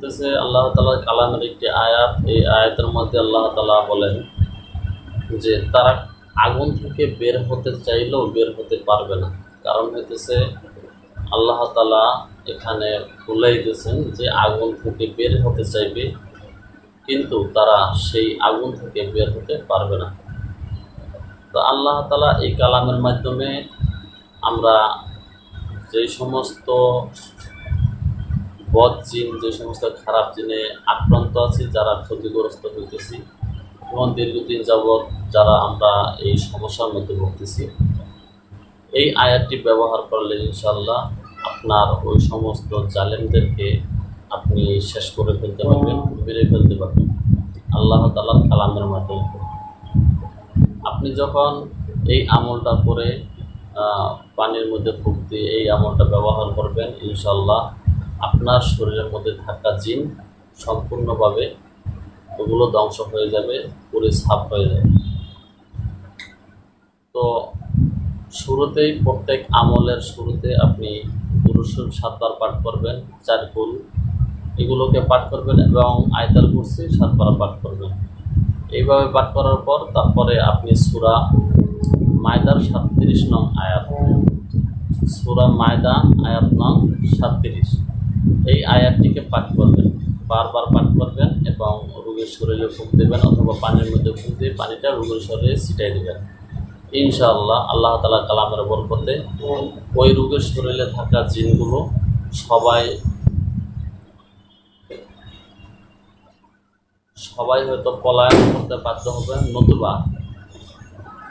বলতেছে, আল্লাহ তালার কালামের একটি আয়াত, এই আয়াতের মধ্যে আল্লাহ তালা বলেন যে, তারা আগুন থেকে বের হতে চাইলেও বের হতে পারবে না। কারণ হইতেছে, আল্লাহ তালা এখানে বলেই দিয়েছেন যে, আগুন থেকে বের হতে চাইবে, কিন্তু তারা সেই আগুন থেকে বের হতে পারবে না। তো আল্লাহ তালা এই কালামের মাধ্যমে আমরা যেই সমস্ত বদ জিন, যে সমস্ত খারাপ জিনে আক্রান্ত আছি, যারা ক্ষতিগ্রস্ত হইতেছি, এবং দীর্ঘদিন যাবৎ যারা আমরা এই সমস্যার মধ্যে ভুগতেছি, এই আয়াতটি ব্যবহার করলে ইনশাল্লাহ আপনার ওই সমস্ত জালেমদেরকে আপনি শেষ করে ফেলতে পারবেন, বেড়ে ফেলতে পারবেন। আল্লাহ তালার কালামের মাধ্যমে। আপনি যখন এই আমলটা করে পানির মধ্যে ফুক এই আমলটা ব্যবহার করবেন ইনশাল্লাহ আপনার শরীরের মধ্যে থাকা জিন সম্পূর্ণভাবে ওগুলো ধ্বংস হয়ে যাবে পুরো সাফ হয়ে যাবে। তো শুরুতেই প্রত্যেক আমলের শুরুতে আপনি পুরুষের সাতবার পাঠ করবেন, চার ফুল এগুলোকে পাঠ করবেন এবং আয়তাল কুরসি সাতবার পাঠ করবেন। এইভাবে পাঠ করার পর তারপরে আপনি সুরা মায়দার সাতত্রিশ নং আয়াত। সুরা মায়দা আয়াত নং সাতত্রিশ। এই আয়াতটিকে পাঠ করবেন, বারবার পাঠ করবেন এবং রোগীর শরীরে ফুক দেবেন অথবা পানির মধ্যে ফুক দিয়ে পানিটা রোগীর শরীরে ছিটাই দেবেন। ইনশাআল্লাহ আল্লাহ তালা কালামের বরকতে ওই রোগের শরীরে থাকা জিনগুলো সবাই সবাই হয়তো পলায়ন করতে বাধ্য হবে, নতুবা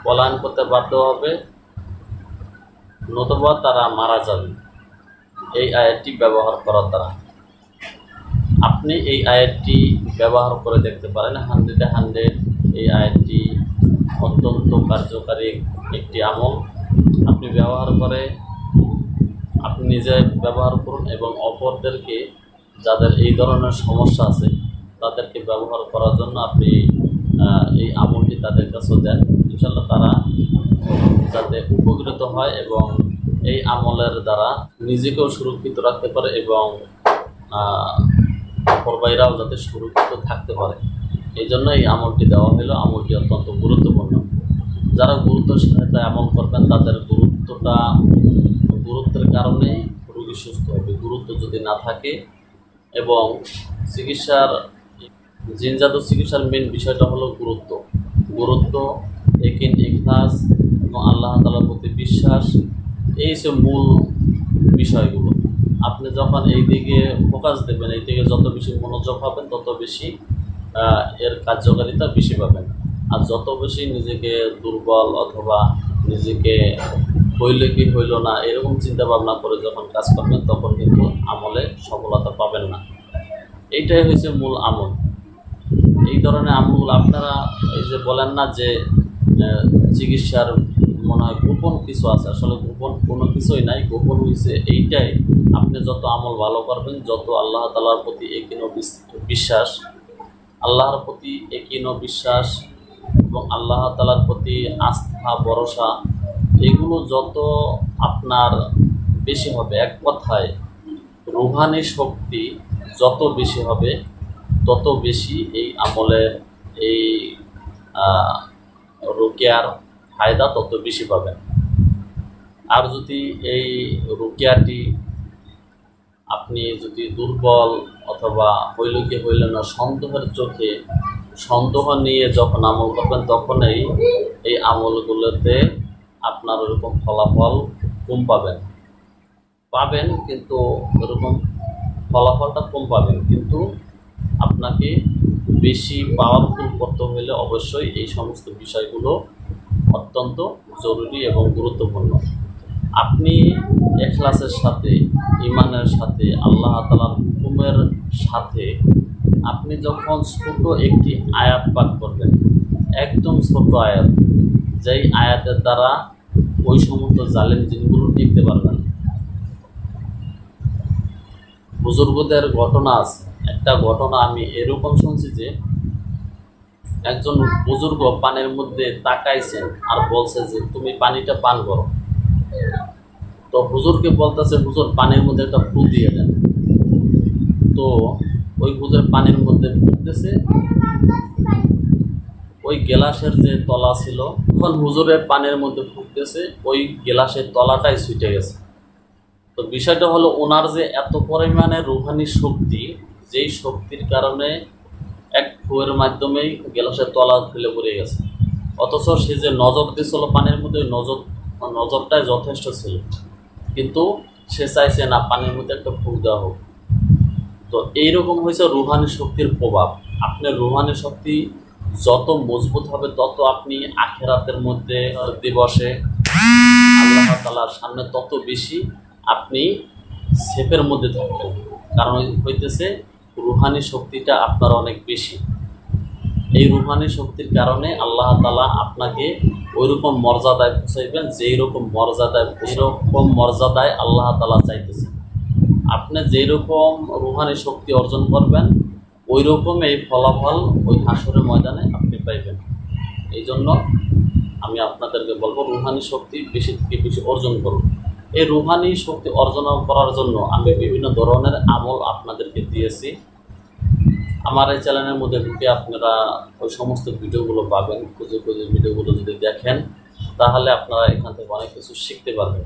পলায়ন করতে বাধ্য হবে, নতুবা তারা মারা যাবে। এই আয়াতটি ব্যবহার করার দ্বারা। আপনি এই আয়াতটি ব্যবহার করে দেখতে পারেন। হান্ড্রেডে হান্ড্রেড এই আয়াতটি অত্যন্ত কার্যকারী একটি আমল। আপনি ব্যবহার করে, আপনি নিজে ব্যবহার করুন এবং অপরদেরকে, যাদের এই ধরনের সমস্যা আছে, তাদেরকে ব্যবহার করার জন্য আপনি এই আমলটি তাদের কাছেও দেন। ইনশাল্লাহ তারা যাতে উপকৃত হয় এবং এই আমলের দ্বারা নিজেকেও সুরক্ষিত রাখতে পারে এবং আহ, যাতে সুরক্ষিত থাকতে পারে। এই জন্য এই আমলটি দেওয়া হলো আমলটি অত্যন্ত গুরুত্বপূর্ণ। যারা গুরুত্বের সাথে আমল করবেন তাদের গুরুত্বটা গুরুত্বের কারণে রোগী সুস্থ হবে। গুরুত্ব যদি না থাকে এবং চিকিৎসার জিনজাত চিকিৎসার মেন বিষয়টা হলো গুরুত্ব। গুরুত্ব একিন ইখলাস এবং আল্লাহ তালার প্রতি বিশ্বাস এই সব মূল বিষয়গুলো, আপনি যখন এই দিকে ফোকাস দেবেন এই দিকে যত বেশি মনোযোগ পাবেন, তত বেশি এর কার্যকারিতা বেশি পাবেন। আর যত বেশি নিজেকে দুর্বল অথবা নিজেকে হইলে কি হইল না, এরকম চিন্তা ভাবনা করে যখন কাজ করবেন, তখন কিন্তু আমলে সফলতা পাবেন না। এইটাই হয়েছে মূল আমল। এই ধরনের আমল আপনারা এই যে বলেন না যে চিকিৎসার মনে হয় গোপন কিছু আছে। আসলে গোপন কোনো কিছুই নাই, গোপন হয়েছে এইটাই। আপনি যত আমল ভালো করবেন, যত আল্লাহ তালার প্রতি একিন বিশ্বাস, আল্লাহর প্রতি একিন বিশ্বাস এবং আল্লাহ তালার প্রতি আস্থা, ভরসা, এগুলো যত আপনার বেশি হবে, এক কথায় রুহানি শক্তি যত বেশি হবে, তত বেশি এই আমলের এই রুকিয়ার ফায়দা তত বেশি পাবেন। আর যদি এই রুকিয়াটি আপনি যদি দুর্বল অথবা হইল কি হইল না, সন্দেহের চোখে সন্দেহ নিয়ে যখন আমল করবেন, তখনই এই আমলগুলোতে আপনার ওরকম ফলাফল কম পাবেন। পাবেন কিন্তু ওরকম ফলাফলটা কম পাবেন। কিন্তু আপনাকে বেশি পাওয়ারফুল করতে হলে অবশ্যই এই সমস্ত বিষয়গুলো অত্যন্ত জরুরি এবং গুরুত্বপূর্ণ। আপনি এখলাসের সাথে ইমানের সাথে, আল্লাহ তালার হুকুমের সাথে আপনি যখন ছোট একটি আয়াত পাঠ করবেন, একদম ছোট আয়াত, যেই আয়াতের দ্বারা ওই সমস্ত জালেম জিনগুলো টিকতে পারবেন বুজুর্গদের ঘটনা আছে। একটা ঘটনা আমি এরকম শুনছি যে একজন বুজুর্গ পানের মধ্যে তাকাইছেন আর বলছে যে, তুমি পানিটা পান করো। তো হুজুরকে বলতেছে, হুজুর, পানির মধ্যে একটা ফু দিয়ে দেন। তো ওই হুজুর পানির মধ্যে ফুটতেছে। ওই গেলাসের যে তলা ছিল, তখন হুজুরের পানির মধ্যে ফুটতেছে, ওই গেলাসের তলাটাই ছুটে গেছে। তো বিষয়টা হলো, ওনার যে এত পরিমাণে রুহানি শক্তি, যেই শক্তির কারণে এক ফুয়ের মাধ্যমেই গেলাসের তলা ফেলে পড়ে গেছে। অথচ সে যে নজর দিয়েছিল পানির মধ্যে নজর, নজরটাই যথেষ্ট ছিল। কিন্তু সে চাইছে না, পানির মধ্যে একটা ফুক দেওয়া হোক। তো এইরকম হয়েছে রুহানি শক্তির প্রভাব। আপনার রুহানি শক্তি যত মজবুত হবে, তত আপনি আখেরাতের মধ্যে দিবসে আল্লাহ তালার সামনে তত বেশি আপনি সেপের মধ্যে থাকবেন। কারণ হইতেছে রুহানি শক্তিটা আপনার অনেক বেশি। এই রুহানি শক্তির কারণে আল্লাহ তালা আপনাকে ওইরকম মর্যাদায় পৌঁছাইবেন যেই রকম মর্যাদায় রকম মর্যাদায় আল্লাহ তালা চাইতেছেন। আপনি যেই রকম রুহানি শক্তি অর্জন করবেন ওই রকম এই ফলাফল ওই হাসরের ময়দানে আপনি পাইবেন। এই জন্য আমি আপনাদেরকে বলব, রুহানি শক্তি বেশি থেকে বেশি অর্জন করুন। এই রুহানি শক্তি অর্জন করার জন্য আমি বিভিন্ন ধরনের আমল আপনাদেরকে দিয়েছি। আমার এই চ্যানেলের মধ্যে ঢুকে আপনারা ওই সমস্ত ভিডিওগুলো পাবেন, খুঁজে খুঁজে ভিডিওগুলো যদি দেখেন, তাহলে আপনারা এখান থেকে অনেক কিছু শিখতে পারবেন।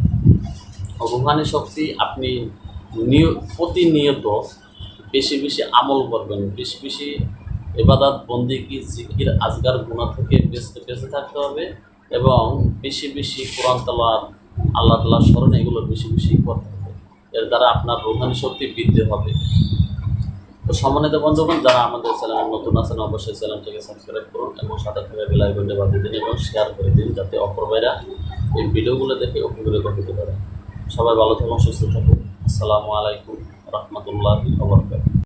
রুহানি শক্তি আপনি নিয়- প্রতিনিয়ত বেশি বেশি আমল করবেন, বেশি বেশি এবাদাত বন্দিকি জিকির, আজগার গুণা থেকে বেঁচতে, বেঁচে থাকতে হবে এবং বেশি বেশি কোরআন তালার আল্লাহ তালার স্মরণে এগুলো বেশি বেশি করতে হবে। এর দ্বারা আপনার রুহানি শক্তি বৃদ্ধি হবে। তো সম্মানিত বন্ধুগণ, যারা আমাদের চ্যানেল নতুন আছেন, অবশ্যই চ্যানেলটিকে সাবস্ক্রাইব করুন এবং সাথে থাকা বেল আইকনটি বাজিয়ে দিন এবং শেয়ার করে দিন যাতে অপর ভাইরা এই ভিডিওগুলো দেখে উপকৃত হতে পারে। সবাই ভালো থাকুন, সুস্থ থাকুন। আসসালামু আলাইকুম রহমতুল্লাহ